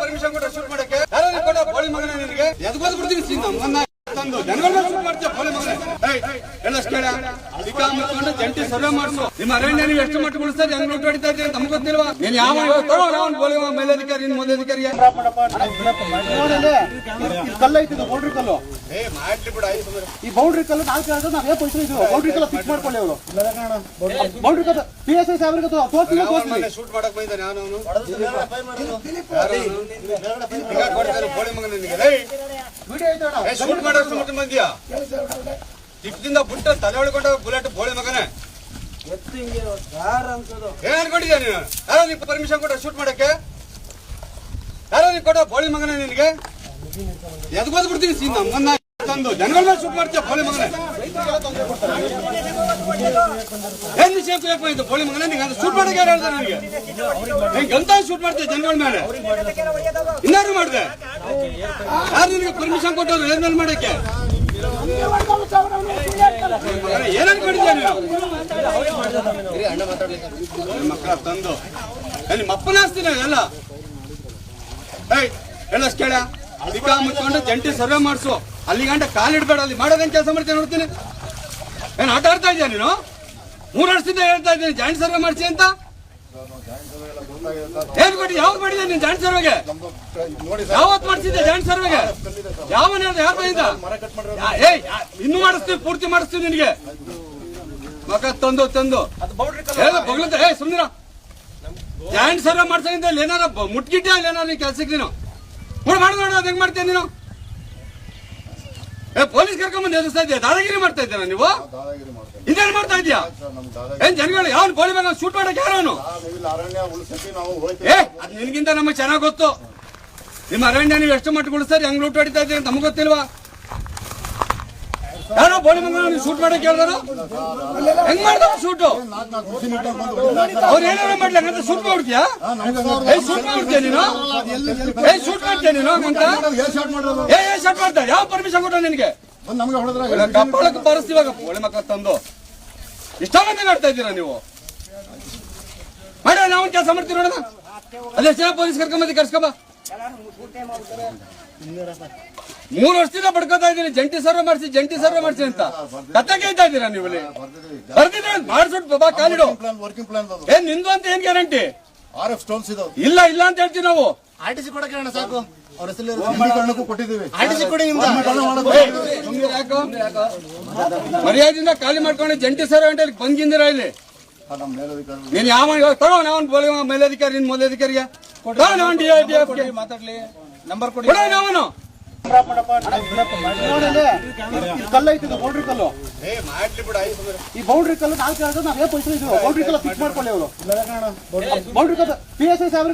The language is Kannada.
ಪರ್ಮಿಷನ್ ಕೊಟ್ಟು ಶೂಟ್ ಮಾಡಕ್ಕೆ ಯಾರೋ ನೀ ಕೊಟ್ಟ ಬೋಳಿ ಮಗನೇ ನಿನಗೆ ಎದ್ ಬಂದು ಬಿಡ್ತೀನಿ ಸೀನ್ ನಮ್ಮನ್ನ ತಂದು ಮಗನೇ. ಎಲ್ಲ ಕೇಳ ಅಧಿಕಾರ ಜಂಟಿ ಸರ್ವೆ ಮಾಡಿಸು. ನಿಮ್ಮ ಅರಣ್ಯ ನೀವು ಎಷ್ಟು ಮಟ್ಟ ಉಳಿಸ್ತಾರೆ ಹೆಂಗ್ ಲೂಟ್ ಹೊಡಿತಾ ಇದ್ದೀರಿ ನಮ್ಗೆ ಗೊತ್ತಿಲ್ವಾ? ನೀನ್ ಯಾವ ಬೋಳಿ ಮಗ ಮೇಲಧಿಕಾರಿ ನಿನ್ ಮೇಲಧಿಕಾರಿಗೆ ಕಲ್ಲ ಐತಿ ಬೌಂಡ್ರಿ ಕಲ್ಲು ಈ ಬೌಂಡ್ರಿ ಕಲ್ಲು ನಾಲ್ಕು ಹೇಳಿದ್ರೆ ನಾವ್ ಏನ್ ಪೈಸೆ ಇದು? ಬೌಂಡ್ರಿ ಕಲ್ಲು ಫಿಕ್ಸ್ ಮಾಡ್ಕೊಳ್ಳಿ ಅವರು. ಬೌಂಡ್ರಿ ಕಲ್ಲು ಪಿ ಎಸ್ ಐ ಸಾಹೇಬ್ರಿಗೆ ತೋರಿಸ್ತೀನಿ ತೋರಿಸ್ತೀನಿ. ಶೂಟ್ ಮಾಡಕ್ ಬಂದಿದ್ದಾನೆ ನಾನು ಈಗ ಶೂಟ್ ಬೋಳಿ ಮಾಡೋಷ್ಟು ಮಟ್ಟ ಬಂದ್ಯಾ ದಿಕ್ಕದಿಂದ ಬುಟ್ಟ ತಲೆ ಹೊಡ್ಕೊಂಡು ಬುಲೆಟ್ ಬೋಳಿ ಮಗನೇ. ಏನ್ ಅನ್ಕೊಂಡಿದ್ಯಾ ನೀನು? ಯಾರೋ ನೀ ಪರ್ಮಿಷನ್ ಕೊಟ್ಟ ಶೂಟ್ ಮಾಡಕ್ಕೆ? ಯಾರೋ ನೀ ಕೊಟ್ಟ ಬೋಳಿ ಮಗನೇ ನಿನಗೆ? ಎದ್ ಬಂದು ಬಿಡ್ತೀನಿ ಸೀನ್ ನಮ್ಮನ್ನ ತಂದು. ಜನಗಳ ಶೂಟ್ ಮಾಡ್ತೀಯ ಬೋಳಿ ಮಗನೇ? ವಿಷಯ ಕುಯಪ್ಪ ಇದು ಬೋಳಿ ಮಗನೇ? ನಿಂಗೆ ಅದು ಶೂಟ್ ಮಾಡಕ್ಕೆ ಯಾರು ನನಗೆ? ಹೆಂಗ್ ಎಂತ ಶೂಟ್ ಮಾಡ್ತೀಯ ಜನಗಳ ಮೇಲೆ? ಇನ್ನಾರು ಮಾಡಿದೆ? ಯಾರು ನಿನಗೆ ಪರ್ಮಿಷನ್ ಕೊಟ್ಟವ್ರು ಏನ್ ಮಾಡಕ್ಕೆ ಎಲ್ಲ ಕೇಳ. ಅಧಿಕ ಮುಚ್ಕೊಂಡು ಜಂಟಿ ಸರ್ವೆ ಮಾಡಿಸು. ಅಲ್ಲಿ ಗಂಟೆ ಕಾಲಿಡ್ಬೇಡ, ಅಲ್ಲಿ ಮಾಡೋದೇನ್ ಕೆಲಸ ಮಾಡ್ತೀನಿ ನೋಡ್ತೀನಿ. ಏನ್ ಆಟ ಆಡ್ತಾ ಇದೀಯ ನೀನು? ಮೂರು ವರ್ಷದಿಂದ ಹೇಳ್ತಾ ಇದ್ದೀನಿ ಜಾಯಿಂಟ್ ಸರ್ವೆ ಮಾಡಿಸಿ ಅಂತ? ಏನ್ ಕೊಟ್ಟು, ಯಾವ್ದು ಮಾಡಿದೆ ನೀನ್ ಜಾಯಿಂಟ್ ಸರ್ವೆಗೆ ಯಾವತ್ ಮಾಡಿಸಿದ್ದೆ ಜಾಯಿಂಟ್ ಸರ್ವೆಗೆ ಯಾವ ಯಾರು ಬಂದಿದ್ದ ಇನ್ನೂ ಮಾಡಿಸ್ತೀವಿ, ಪೂರ್ತಿ ಮಾಡಿಸ್ತೀವಿ ನಿನಗೆ. ಮಗ ತಂದು ತಂದು. ಬಗ್ಲಂತ ಏ ಸುಮ್ನಿರ. ಜಾಯಿಂಟ್ ಸರ್ವೆ ಮಾಡ್ಸಂಗಿದ್ದ ಅಲ್ಲಿ ಏನಾರ ಮುಟ್ಗಿಟ್ಟೆ ಅಲ್ಲಿ ಏನಾರ ನೀನ್ ಕೆಲ್ಸಕ್ಕೆ ನೀನು? ನೋಡು ಮಾಡು ನೋಡು, ಅದ್ ಹೆಂಗ್ ಮಾಡ್ತೀಯ ನೀನು? ಏ ಪೊಲೀಸ್ ಕರ್ಕೊಂಬಂದು ಎದುರಿಸ್ತಾ ಇದೆಯಾ ದಾದಾಗಿರಿ ಮಾಡ್ತಾ ಇದ್ದೀರಾ ನೀವು? ದಾದಾಗಿರಿ ಮಾಡ್ತೇನೆ ಇದೇನ್ ಮಾಡ್ತಾ ಇದೀಯಾ ಸರ್ ನಮ್ ದಾದಾಗಿರಿ. ಏನ್ ಜನಗಳು ಯಾವ ಪೊಲೀಸ್ ಮೇಲೆ ಶೂಟ್ ಮಾಡಕ್ ಯಾರು ಅವನು ನಾವು ಇಲ್ಲಿ ಅರಣ್ಯ ನಾವು ಏ ಹೋಯ್ತೇವೆ ಅದ್ ನಿನ್ಗಿಂತ ನಮಗೆ ಚೆನ್ನಾಗ್ ಗೊತ್ತು. ನಿಮ್ಮ ಅರಣ್ಯ ನೀವು ಎಷ್ಟು ಮಟ್ಟ ಉಳಿಸ್ತಾರೆ ಹೆಂಗ್ ಲೂಟ್ ಹೊಡಿತಾ ಇದ್ದೀರಿ ಅಂತ ನಮ್ಗೆ ಗೊತ್ತಿಲ್ವಾ? ಯಾರೋ ಬೋಳಿ ಮಗ ನೀವು ಶೂಟ್ ಮಾಡಕ್ ಕೇಳಿದಾರ ಹೆಂಗ್ ಮಾಡ್ದವ್ ಶೂಟು ಅವ್ರ ಏನೇನ ಮಾಡ್ಲಿ ಹಂಗಂತ ಶೂಟ್ ಮಾಡ್ಬಿಡ್ತೀಯಾ? ಏ ಶೂಟ್ ಮಾಡ್ಬಿಡ್ತೀಯ ನೀನು? ಏ ಶೂಟ್ ಮಾಡ್ತೀಯ ನೀನು, ಹಂಗಂತ? ಏ ಏ ಶೂಟ್ ಮಾಡ್ತಾರೆ ಯಾವ ಪರ್ಮಿಷನ್ ಕೊಟ್ಟ ನಿನಗೆ? ಕಪ್ಪಳಕ್ಕೆ ಬರೆಸ್ತೀವಾಗ ಬೋಳಿ ಮಕ್ಕಳ ತಂದು. ಇಷ್ಟ ಮಂದಿ ಮಾಡ್ತಾ ಇದ್ದೀರಾ ನೀವು? ಮಾಡ, ನಾವು ಕೆಲಸ ಮಾಡ್ತೀವಿ ನೋಡೋಣ. ಅದೇ ಜನ ಪೊಲೀಸ್ ಕರ್ಕೊಂಬಂದು ಕರ್ಸ್ಕೊಬ ಮೂರು ವರ್ಷದಿಂದ ಬಡ್ಕೊತಾ ಇದ್ದೀನಿ. ಜಂಟಿ ಸರ್ವೆ ಮಾಡಿಸಿ ಜಂಟಿ ಸರ್ವೆ ಮಾಡಿಸಿ ಅಂತ. ಕತೆ ಕೇಳ್ತಾ ಇದ್ದೀರಾ ನೀವು ಬರ್ದಿದ್ರೆ ಮಾಡಿಸ್ಬಿಟ್ಟು ಬಾಬಾ ಕಾಲಿಡು. ಪ್ಲಾನ್ ವರ್ಕಿಂಗ್ ಪ್ಲಾನ್ ಅದು. ಏನ್ ನಿಂದು ಅಂತ ಏನ್ ಗ್ಯಾರಂಟಿ ಆರ್ ಎಫ್ ಸ್ಟೋನ್ಸ್ ಇದಾವೆ. ಇಲ್ಲ ಇಲ್ಲ ಅಂತ ಹೇಳ್ತೀವಿ ನಾವು. ಆರ್ ಟಿ ಸಿ ಕೊಡಕ್ಕೆ ಅಣ್ಣ ಸಾಕು. ಅವ್ರ ಹೆಸರು ಕೊಟ್ಟಿದ್ದೀವಿ ಆರ್ ಟಿ ಸಿ ಕೊಡಿ ನಿಮ್ದು. ಏಯ್, ಸುಮ್ನಿರು ಯಾಕೋ? ಮರ್ಯಾದೆಯಿಂದ ಖಾಲಿ ಮಾಡ್ಕೊಂಡು ಜಂಟಿ ಸರ್ವೆ ಅಂತ ಬಂದಿಂದಿರ ಇಲ್ಲಿ? ನೀನ್ ಯಾವ ಇವಾಗ ತಗೋ ನಾವನ್ ಬೋಲಿ ಮೇಲಧಿಕಾರಿ ನಿನ್ ಮೇಲಧಿಕಾರಿಗೆ ತಗೋ ನಾವನ್ ಡಿ ಡಿ ಮಾತಾಡ್ಲಿ. ನಂಬರ್ ಕೊಡಿ. ಕೊಡೋ ನಾವನು? ಬೌಂಡ್ರಿ ಕಲ್ಲು. ಏ ಮಾಡ್ಲಿ ಬಿಡ ಈ ಬೌಂಡ್ರಿ ಕಲ್ಲು ನಾಲ್ಕು ಹೇಳಿದ್ರೆ ನಾವ್ ಏನ್ ಪೈಸೆ ಇದು? ಬೌಂಡ್ರಿ ಕಲ್ಲು ಫಿಕ್ಸ್ ಮಾಡ್ಕೊಳ್ಳಿ ಅವರು. ಬೌಂಡ್ರಿ ಕಲ್ಲು. ಪಿ ಎಸ್ ಐ ಸಾವಿರ